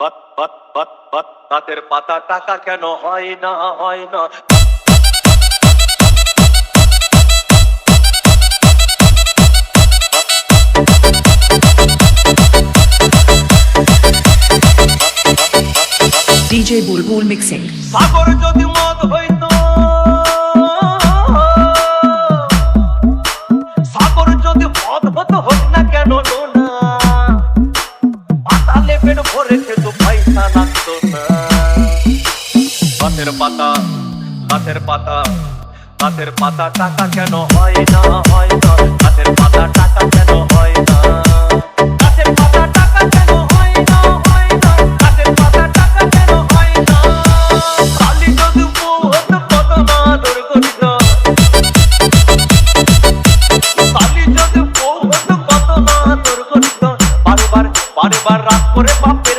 পাতের পাতা টাকা কেন হয় না হয় না DJ Bulbul Mixing. গাছের পাতা গাছের পাতা গাছের পাতা টাকা কেন হয় না হয় না? গাছের পাতা টাকা কেন হয় না? বারবার রাত করে বাপের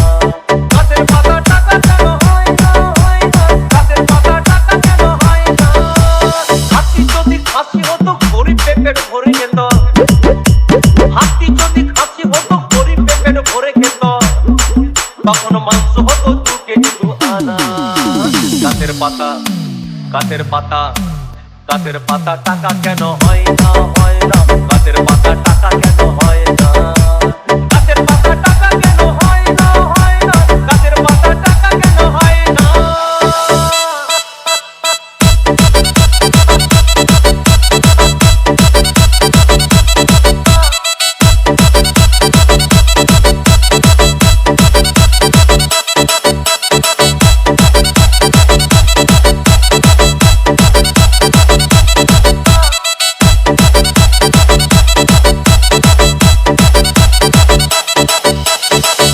তখন মাংস হতো দু কেজি আনা গাছের পাতা গাছের পাতা গাছের পাতা টাকা কেন হয় না হয় না?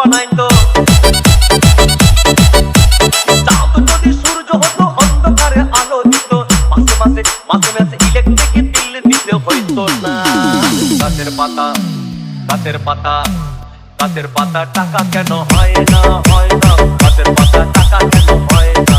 বানাইতো। চাঁদ যদি সূর্য হতো, অন্ধকারে আলো দিত। মাসে মাসে মাসে মাসে ইলেকট্রিক বিল দিতে হইতো না। গাছের পাতা গাছের পাতা গাছের পাতা টাকা কেন হয় না হয় না। গাছের পাতা টাকা কেন হয় না?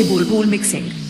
बुलबुल मिक्सिंग